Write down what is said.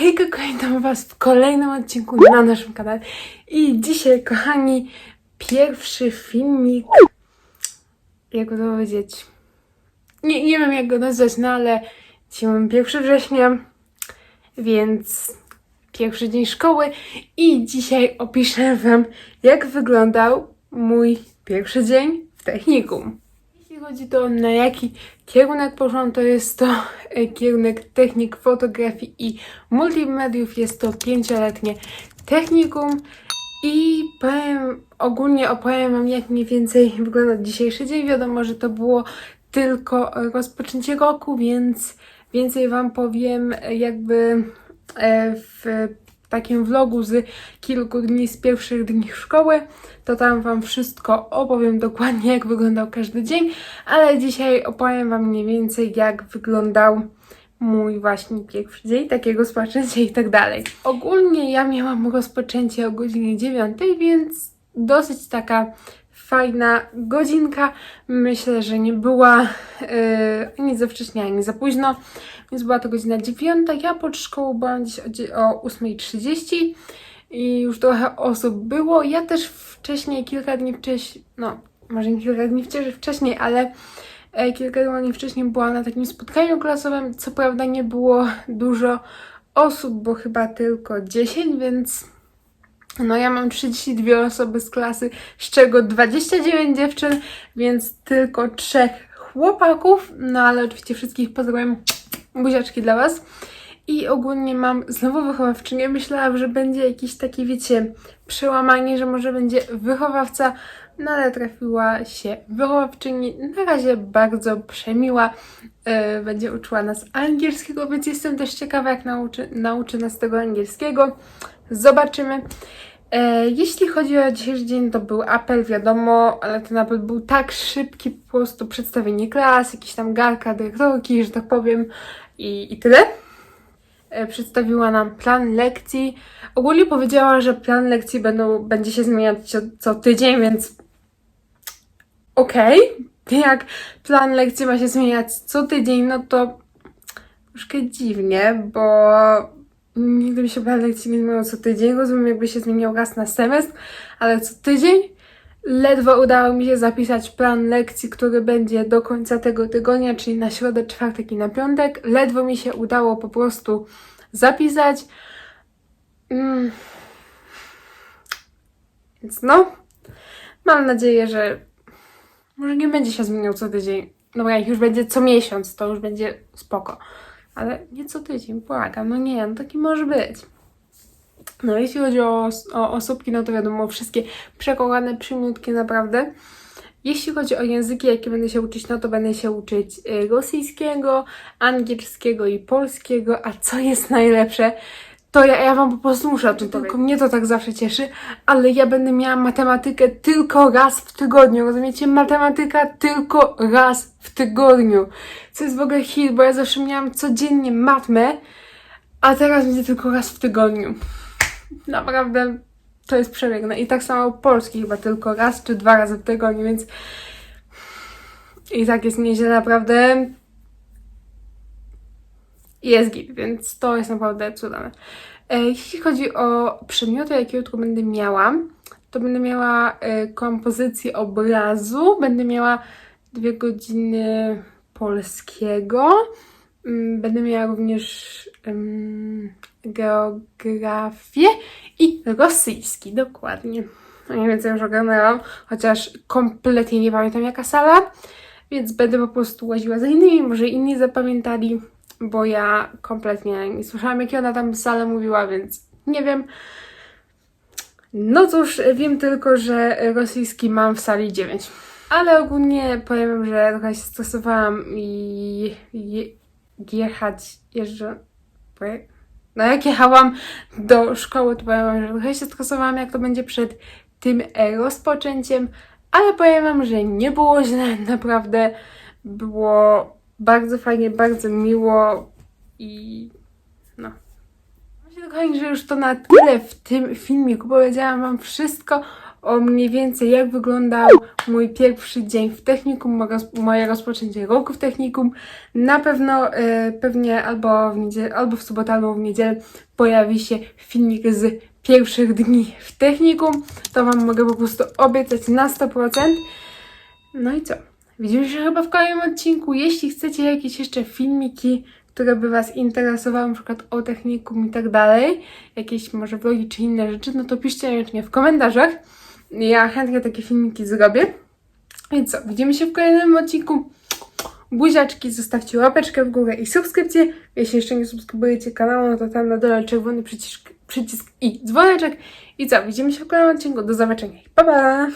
Hejka, witam Was w kolejnym odcinku na naszym kanale. I dzisiaj, kochani, pierwszy filmik. Jak to powiedzieć? Nie, nie wiem, jak go nazwać, no ale dzisiaj mamy 1 września, więc pierwszy dzień szkoły. I dzisiaj opiszę Wam, jak wyglądał mój pierwszy dzień w technikum. Chodzi to na jaki kierunek poszłam, to jest to e, kierunek technik fotografii i multimediów. Jest to pięcioletnie technikum i powiem, ogólnie opowiem Wam jak mniej więcej wygląda dzisiejszy dzień. Wiadomo, że to było tylko rozpoczęcie roku, więc więcej Wam powiem e, jakby e, w takim vlogu z kilku dni z pierwszych dni szkoły, to tam Wam wszystko opowiem dokładnie, jak wyglądał każdy dzień, ale dzisiaj opowiem Wam mniej więcej, jak wyglądał mój właśnie pierwszy dzień, takiego rozpoczęcie i tak dalej. Ogólnie ja miałam rozpoczęcie o godzinie 9, więc dosyć taka fajna godzinka. Myślę, że nie była yy, ani za wcześnie, ani za późno, więc była to godzina 9. Ja pod szkołą byłam gdzieś o, dzie- o 8.30 i już trochę osób było. Ja też wcześniej, kilka dni wcześniej, no może nie kilka dni wcześniej, wcześniej ale e, kilka dni wcześniej byłam na takim spotkaniu klasowym. Co prawda nie było dużo osób, bo chyba tylko 10, więc no ja mam 32 osoby z klasy, z czego 29 dziewczyn, więc tylko trzech chłopaków, no ale oczywiście wszystkich pozdrawiam, buziaczki dla Was. I ogólnie mam znowu wychowawczynię. Myślałam, że będzie jakiś taki, wiecie, przełamanie, że może będzie wychowawca, no ale trafiła się wychowawczyni. Na razie bardzo przemiła. Yy, będzie uczyła nas angielskiego, więc jestem też ciekawa, jak nauczy, nauczy nas tego angielskiego. Zobaczymy. E, jeśli chodzi o dzisiejszy dzień, to był apel, wiadomo, ale ten apel był tak szybki, po prostu przedstawienie klas, jakiś tam garka dyrektorki, że tak powiem, i, i tyle. E, przedstawiła nam plan lekcji. Ogólnie powiedziała, że plan lekcji będą, będzie się zmieniać co, co tydzień, więc okej. Jak plan lekcji ma się zmieniać co tydzień, no to troszkę dziwnie, bo nigdy mi się plan lekcji nie zmieniał co tydzień. Rozumiem, jakby się zmieniał raz na semestr, ale co tydzień ledwo udało mi się zapisać plan lekcji, który będzie do końca tego tygodnia, czyli na środę, czwartek i na piątek. Ledwo mi się udało po prostu zapisać. Mm. Więc no, mam nadzieję, że może nie będzie się zmieniał co tydziń. Dobra, jak już będzie co miesiąc, to już będzie spoko. Ale nie co tydzień, błagam. No nie, no taki może być. No jeśli chodzi o, o osóbki, no to wiadomo, wszystkie przekochane przymiotki naprawdę. Jeśli chodzi o języki, jakie będę się uczyć, no to będę się uczyć y, rosyjskiego, angielskiego i polskiego, a co jest najlepsze, to ja, ja wam po prostu muszę o tym. Tylko mnie to tak zawsze cieszy, ale ja będę miała matematykę tylko raz w tygodniu, rozumiecie? Matematyka tylko raz w tygodniu. Co jest w ogóle hit, bo ja zawsze miałam codziennie matmę, a teraz będzie tylko raz w tygodniu. Naprawdę to jest przepiękne. I tak samo polski chyba tylko raz czy dwa razy w tygodniu, więc i tak jest nieźle naprawdę. Jest git, więc to jest naprawdę cudowne. E, Jeśli chodzi o przedmioty, jakie jutro będę miała, to będę miała e, kompozycję obrazu, będę miała dwie godziny polskiego, Mm, będę miała również em, geografię i rosyjski, dokładnie. No nie więcej już ogarnęłam, chociaż kompletnie nie pamiętam jaka sala, więc będę po prostu łaziła za innymi, może inni zapamiętali, bo ja kompletnie nie słyszałam jakie ona tam salę mówiła, więc nie wiem. No cóż, wiem tylko, że rosyjski mam w sali 9. Ale ogólnie powiem, że trochę się stosowałam i je, jechać, jeżdżę. No jak jechałam do szkoły, to powiem że trochę się stresowałam, jak to będzie przed tym rozpoczęciem, ale powiem wam, że nie było źle, naprawdę było bardzo fajnie, bardzo miło i no. Myślę, kochani, że już to na tyle w tym filmiku. Powiedziałam Wam wszystko o mniej więcej jak wyglądał mój pierwszy dzień w technikum, moje roz- moje rozpoczęcie roku w technikum. Na pewno e, pewnie albo w, niedzielę, albo w sobotę, albo w niedzielę pojawi się filmik z pierwszych dni w technikum. To Wam mogę po prostu obiecać na 100%. No i co? Widzimy się chyba w kolejnym odcinku. Jeśli chcecie jakieś jeszcze filmiki, które by Was interesowały, na przykład o technikum i tak dalej, jakieś może vlogi czy inne rzeczy, no to piszcie koniecznie w komentarzach. Ja chętnie takie filmiki zrobię. I co? Widzimy się w kolejnym odcinku. Buziaczki, zostawcie łapeczkę w górę i subskrypcję. Jeśli jeszcze nie subskrybujecie kanału, no to tam na dole czerwony przycisk, przycisk i dzwoneczek. I co? Widzimy się w kolejnym odcinku. Do zobaczenia. Pa, pa!